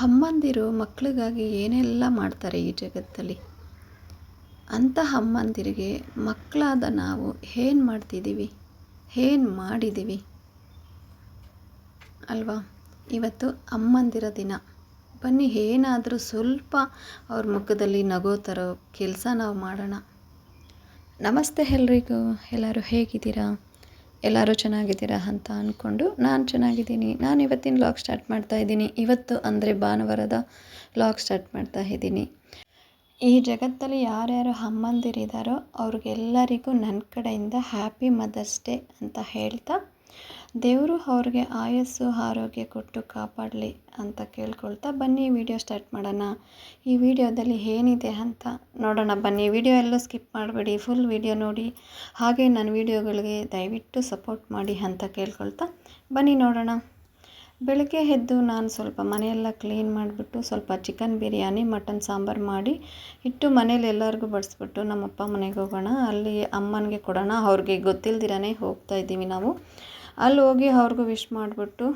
ಅಮ್ಮಂದಿರು ಮಕ್ಕಳಿಗಾಗಿ ಏನೆಲ್ಲ ಮಾಡ್ತಾರೆ ಈ ಜಗತ್ತಲ್ಲಿ? ಅಂಥ ಅಮ್ಮಂದಿರಿಗೆ ಮಕ್ಕಳಾದ ನಾವು ಏನು ಮಾಡ್ತಿದ್ದೀವಿ? ಏನು ಮಾಡಿದ್ದೀವಿ? ಅಲ್ವಾ? ಇವತ್ತು ಅಮ್ಮಂದಿರ ದಿನ. ಬನ್ನಿ, ಏನಾದರೂ ಸ್ವಲ್ಪ ಅವ್ರ ಮುಖದಲ್ಲಿ ನಗೋ ಥರೋ ಕೆಲಸ ನಾವು ಮಾಡೋಣ. ನಮಸ್ತೆ ಎಲ್ರಿಗೂ. ಎಲ್ಲರೂ ಹೇಗಿದ್ದೀರಾ? ಎಲ್ಲರೂ ಚೆನ್ನಾಗಿದ್ದೀರಾ ಅಂತ ಅಂದ್ಕೊಂಡು ನಾನು ಚೆನ್ನಾಗಿದ್ದೀನಿ. ನಾನು ಇವತ್ತಿನ ಲಾಗ್ ಸ್ಟಾರ್ಟ್ ಮಾಡ್ತಾ ಇದ್ದೀನಿ. ಇವತ್ತು ಅಂದರೆ ಭಾನುವಾರದ ಲಾಗ್ ಸ್ಟಾರ್ಟ್ ಮಾಡ್ತಾ ಇದ್ದೀನಿ. ಈ ಜಗತ್ತಲ್ಲಿ ಯಾರ್ಯಾರು ಅಮ್ಮಂದಿರಿದ್ದಾರೋ ಅವ್ರಿಗೆಲ್ಲರಿಗೂ ನನ್ನ ಕಡೆಯಿಂದ ಹ್ಯಾಪಿ ಮದರ್ಸ್ ಡೇ ಅಂತ ಹೇಳ್ತಾ ದೇವರು ಅವ್ರಿಗೆ ಆಯಸ್ಸು, ಆರೋಗ್ಯ ಕೊಟ್ಟು ಕಾಪಾಡಲಿ ಅಂತ ಕೇಳ್ಕೊಳ್ತಾ ಬನ್ನಿ ವಿಡಿಯೋ ಸ್ಟಾರ್ಟ್ ಮಾಡೋಣ. ಈ ವಿಡಿಯೋದಲ್ಲಿ ಏನಿದೆ ಅಂತ ನೋಡೋಣ ಬನ್ನಿ. ವಿಡಿಯೋ ಎಲ್ಲ ಸ್ಕಿಪ್ ಮಾಡಬೇಡಿ ಫುಲ್ ವಿಡಿಯೋ ನೋಡಿ. ಹಾಗೆ ನನ್ನ ವಿಡಿಯೋಗಳಿಗೆ ದಯವಿಟ್ಟು ಸಪೋರ್ಟ್ ಮಾಡಿ ಅಂತ ಕೇಳ್ಕೊಳ್ತಾ ಬನ್ನಿ ನೋಡೋಣ. ಬೆಳಗ್ಗೆ ಎದ್ದು ನಾನು ಸ್ವಲ್ಪ ಮನೆಯೆಲ್ಲ ಕ್ಲೀನ್ ಮಾಡಿಬಿಟ್ಟು ಸ್ವಲ್ಪ ಚಿಕನ್ ಬಿರಿಯಾನಿ ಮಟನ್ ಸಾಂಬಾರು ಮಾಡಿ ಇಟ್ಟು ಮನೇಲಿ ಎಲ್ಲರಿಗೂ ಬಡಿಸ್ಬಿಟ್ಟು ನಮ್ಮಪ್ಪ ಮನೆಗೆ ಹೋಗೋಣ. ಅಲ್ಲಿ ಅಮ್ಮನಿಗೆ ಕೊಡೋಣ. ಅವ್ರಿಗೆ ಗೊತ್ತಿಲ್ದಿರೇ ಹೋಗ್ತಾ ಇದ್ದೀವಿ ನಾವು. ಅಲ್ಲಿ ಹೋಗಿ ಅವ್ರಿಗೂ ವಿಶ್ ಮಾಡಿಬಿಟ್ಟು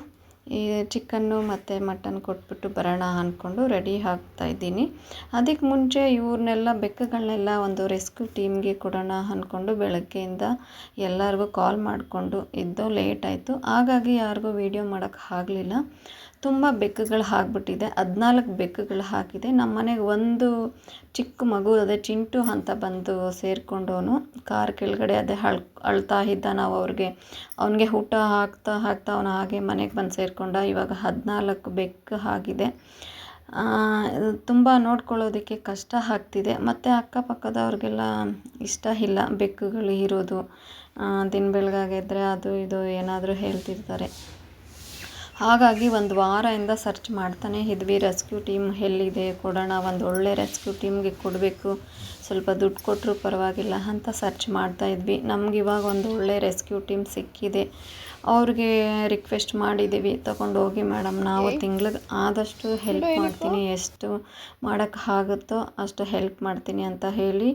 ಈ ಚಿಕನ್ನು ಮತ್ತು ಮಟನ್ ಕೊಟ್ಬಿಟ್ಟು ಬರೋಣ ಅಂದ್ಕೊಂಡು ರೆಡಿ ಆಗ್ತಾ ಇದ್ದೀನಿ. ಅದಕ್ಕೆ ಮುಂಚೆ ಇವ್ರನ್ನೆಲ್ಲ ಬೆಕ್ಕುಗಳನ್ನೆಲ್ಲ ಒಂದು ರೆಸ್ಕ್ಯೂ ಟೀಮ್ಗೆ ಕೊಡೋಣ ಅಂದ್ಕೊಂಡು ಬೆಳಗ್ಗೆಯಿಂದ ಎಲ್ಲರಿಗೂ ಕಾಲ್ ಮಾಡಿಕೊಂಡು ಇದ್ದು ಲೇಟ್ ಆಯಿತು. ಹಾಗಾಗಿ ಯಾರಿಗೂ ವೀಡಿಯೋ ಮಾಡೋಕ್ಕೆ ಆಗಲಿಲ್ಲ. ತುಂಬ ಬೆಕ್ಕುಗಳು ಹಾಕ್ಬಿಟ್ಟಿದೆ. ಹದಿನಾಲ್ಕು ಬೆಕ್ಕುಗಳು ಹಾಕಿದೆ. ನಮ್ಮ ಮನೆಗೆ ಒಂದು ಚಿಕ್ಕ ಮಗು, ಅದೇ ಚಿಂಟು ಅಂತ ಬಂದು ಸೇರಿಕೊಂಡವನು. ಕಾರ್ ಕೆಳಗಡೆ ಅದೇ ಅಳ್ ಅಳ್ತಾ ಇದ್ದ ನಾವು ಅವ್ರಿಗೆ, ಅವನಿಗೆ ಊಟ ಹಾಕ್ತಾ ಹಾಕ್ತಾ ಅವನು ಹಾಗೆ ಮನೆಗೆ ಬಂದು ಸೇರಿಕೊಂಡ. ಇವಾಗ ಹದಿನಾಲ್ಕು ಬೆಕ್ಕು ಆಗಿದೆ ತುಂಬ ನೋಡ್ಕೊಳ್ಳೋದಕ್ಕೆ ಕಷ್ಟ ಆಗ್ತಿದೆ. ಮತ್ತು ಅಕ್ಕಪಕ್ಕದವ್ರಿಗೆಲ್ಲ ಇಷ್ಟ ಇಲ್ಲ ಬೆಕ್ಕುಗಳು ಇರೋದು. ದಿನ ಬೆಳಗಾಗಿದ್ದರೆ ಅದು ಇದು ಏನಾದರೂ ಹೇಳ್ತಿರ್ತಾರೆ. ಹಾಗಾಗಿ ಒಂದು ವಾರದಿಂದ ಸರ್ಚ್ ಮಾಡ್ತಾನೆ ಇದ್ವಿ. ರೆಸ್ಕ್ಯೂ ಟೀಮ್ ಎಲ್ಲಿದೆ? ಕೊಡೋಣ ಒಂದು ಒಳ್ಳೆ ರೆಸ್ಕ್ಯೂ ಟೀಮ್ಗೆ ಕೊಡಬೇಕು. ಸ್ವಲ್ಪ ದುಡ್ಡು ಕೊಟ್ಟರು ಪರವಾಗಿಲ್ಲ ಅಂತ ಸರ್ಚ್ ಮಾಡ್ತಾ ಇದ್ವಿ. ನಮ್ಗೆ ಇವಾಗ ಒಂದು ಒಳ್ಳೆ ರೆಸ್ಕ್ಯೂ ಟೀಮ್ ಸಿಕ್ಕಿದೆ. ಅವ್ರಿಗೆ ರಿಕ್ವೆಸ್ಟ್ ಮಾಡಿದ್ದೀವಿ ತಗೊಂಡೋಗಿ ಮೇಡಮ್ ನಾವು ತಿಂಗ್ಳಿಗೆ ಆದಷ್ಟು ಹೆಲ್ಪ್ ಮಾಡ್ತೀನಿ. ಎಷ್ಟು ಮಾಡೋಕ್ಕೆ ಆಗುತ್ತೋ ಅಷ್ಟು ಹೆಲ್ಪ್ ಮಾಡ್ತೀನಿ ಅಂತ ಹೇಳಿ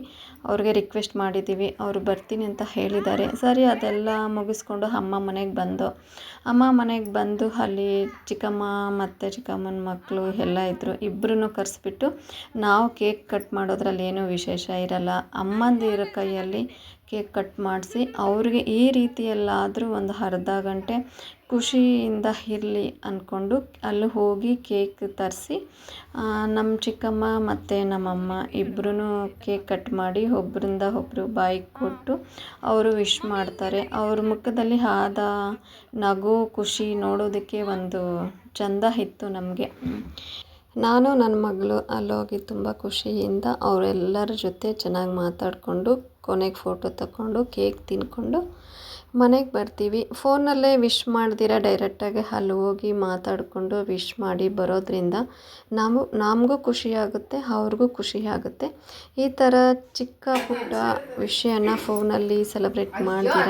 ಅವ್ರಿಗೆ ರಿಕ್ವೆಸ್ಟ್ ಮಾಡಿದ್ದೀವಿ ಅವರು ಬರ್ತೀನಿ ಅಂತ ಹೇಳಿದ್ದಾರೆ. ಸರಿ ಅದೆಲ್ಲ ಮುಗಿಸ್ಕೊಂಡು ಅಮ್ಮ ಮನೆಗೆ ಬಂದು ಅಮ್ಮ ಮನೆಗೆ ಬಂದು ಅಲ್ಲಿ ಚಿಕ್ಕಮ್ಮ ಮತ್ತು ಚಿಕ್ಕಮ್ಮನ ಮಕ್ಕಳು ಎಲ್ಲ ಇದ್ದರು ಇಬ್ಬರೂ ಕರೆಸ್ಬಿಟ್ಟು ನಾವು ಕೇಕ್ ಕಟ್ ಮಾಡೋದ್ರಲ್ಲಿ ಏನೂ ವಿಶೇಷ ಇರಲ್ಲ. ಅಮ್ಮಂದಿರ ಕೈಯಲ್ಲಿ ಕೇಕ್ ಕಟ್ ಮಾಡಿಸಿ, ಅವ್ರಿಗೆ ಈ ರೀತಿಯಲ್ಲಾದರೂ ಒಂದು ಅರ್ಧ ಗಂಟೆ ಖುಷಿಯಿಂದ ಇರಲಿ ಅಂದ್ಕೊಂಡು ಅಲ್ಲಿ ಹೋಗಿ ಕೇಕ್ ತರಿಸಿ ನಮ್ಮ ಚಿಕ್ಕಮ್ಮ ಮತ್ತು ನಮ್ಮಮ್ಮ ಇಬ್ಬರೂ ಕೇಕ್ ಕಟ್ ಮಾಡಿ ಒಬ್ಬರಿಂದ ಒಬ್ಬರು ಬಾಯಿಗೆ ಕೊಟ್ಟು ಅವರು ವಿಶ್ ಮಾಡ್ತಾರೆ. ಅವ್ರ ಮುಖದಲ್ಲಿ ಆದ ನಗು, ಖುಷಿ ನೋಡೋದಕ್ಕೆ ಒಂದು ಚಂದ ಇತ್ತು ನಮಗೆ. ನಾನು ನನ್ನ ಮಗಳು ಅಲ್ಲೋಗಿ ತುಂಬ ಖುಷಿಯಿಂದ ಅವರೆಲ್ಲರ ಜೊತೆ ಚೆನ್ನಾಗಿ ಮಾತಾಡಿಕೊಂಡು ಕೊನೆಗೆ ಫೋಟೋ ತಗೊಂಡು ಕೇಕ್ ತಿಂದ್ಕೊಂಡು ಮನೆಗೆ ಬರ್ತೀವಿ. ಫೋನಲ್ಲೇ ವಿಶ್ ಮಾಡ್ದಿರ ಡೈರೆಕ್ಟಾಗಿ ಅಲ್ಲಿ ಹೋಗಿ ಮಾತಾಡಿಕೊಂಡು ವಿಶ್ ಮಾಡಿ ಬರೋದ್ರಿಂದ ನಾವು ನಮಗೂ ಖುಷಿಯಾಗುತ್ತೆ ಅವ್ರಿಗೂ ಖುಷಿಯಾಗುತ್ತೆ ಈ ಥರ ಚಿಕ್ಕ ಪುಟ್ಟ ವಿಷಯನ ಫೋನಲ್ಲಿ ಸೆಲೆಬ್ರೇಟ್ ಮಾಡಿದಿರ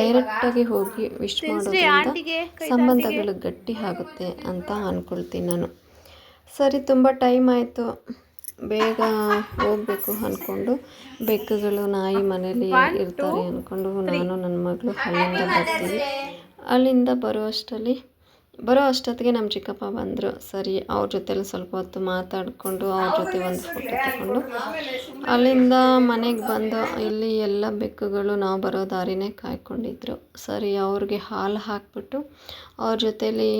ಡೈರೆಕ್ಟಾಗಿ ಹೋಗಿ ವಿಶ್ ಮಾಡೋದ್ರಿಂದ ಸಂಬಂಧಗಳು ಗಟ್ಟಿ ಆಗುತ್ತೆ ಅಂತ ಅಂದ್ಕೊಳ್ತೀನಿ ನಾನು. ಸರಿ ತುಂಬ ಟೈಮ್ ಆಯಿತು. ಬೇಗ ಹೋಗಬೇಕು ಅಂದ್ಕೊಂಡು ಬೆಕ್ಕುಗಳು ನಾಯಿ ಮನೇಲಿ ಇರ್ತಾರೆ ಅಂದ್ಕೊಂಡು ನಾನು ನನ್ನ ಮಗಳು ಅಲ್ಲಿಂದ ಬರ್ತೀವಿ. ಅಲ್ಲಿಂದ ಬರೋ ಅಷ್ಟರಲ್ಲಿ ಬರೋ ಅಷ್ಟೊತ್ತಿಗೆ ನಮ್ಮ ಚಿಕ್ಕಪ್ಪ ಬಂದರು. ಸರಿ, ಅವ್ರ ಜೊತೆಲಿ ಸ್ವಲ್ಪ ಹೊತ್ತು ಮಾತಾಡಿಕೊಂಡು ಅವ್ರ ಜೊತೆ ಒಂದು ಫೋಟೋ ತಗೊಂಡು ಅಲ್ಲಿಂದ ಮನೆಗೆ ಬಂದು, ಇಲ್ಲಿ ಎಲ್ಲ ಬೆಕ್ಕುಗಳು ನಾವು ಬರೋ ದಾರಿನೇ ಕಾಯ್ಕೊಂಡಿದ್ರು. ಸರಿ, ಅವ್ರಿಗೆ ಹಾಲು ಹಾಕ್ಬಿಟ್ಟು ಅವ್ರ ಜೊತೇಲಿ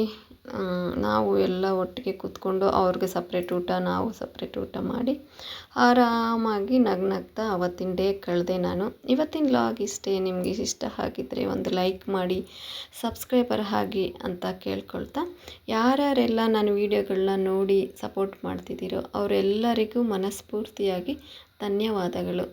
ನಾವು ಎಲ್ಲ ಒಟ್ಟಿಗೆ ಕೂತ್ಕೊಂಡು ಅವ್ರಿಗೆ ಸಪ್ರೇಟ್ ಊಟ, ನಾವು ಸಪ್ರೇಟ್ ಊಟ ಮಾಡಿ ಆರಾಮಾಗಿ ನಗ್ನಗ್ತಾ ಅವತ್ತಿನ ಡೇ ಕಳೆದೆ ನಾನು. ಇವತ್ತಿನ ಲಾಗ್ ಇಷ್ಟೇ, ನಿಮಗೆ ಇಷ್ಟ ಆಗಿದ್ದರೆ ಒಂದು ಲೈಕ್ ಮಾಡಿ ಸಬ್ಸ್ಕ್ರೈಬರ್ ಆಗಿ ಅಂತ ಕೇಳ್ಕೊಳ್ತಾ. ಯಾರ್ಯಾರೆಲ್ಲ ನಾನು ವೀಡಿಯೋಗಳನ್ನ ನೋಡಿ ಸಪೋರ್ಟ್ ಮಾಡ್ತಿದ್ದೀರೋ ಅವರೆಲ್ಲರಿಗೂ ಮನಸ್ಫೂರ್ತಿಯಾಗಿ ಧನ್ಯವಾದಗಳು.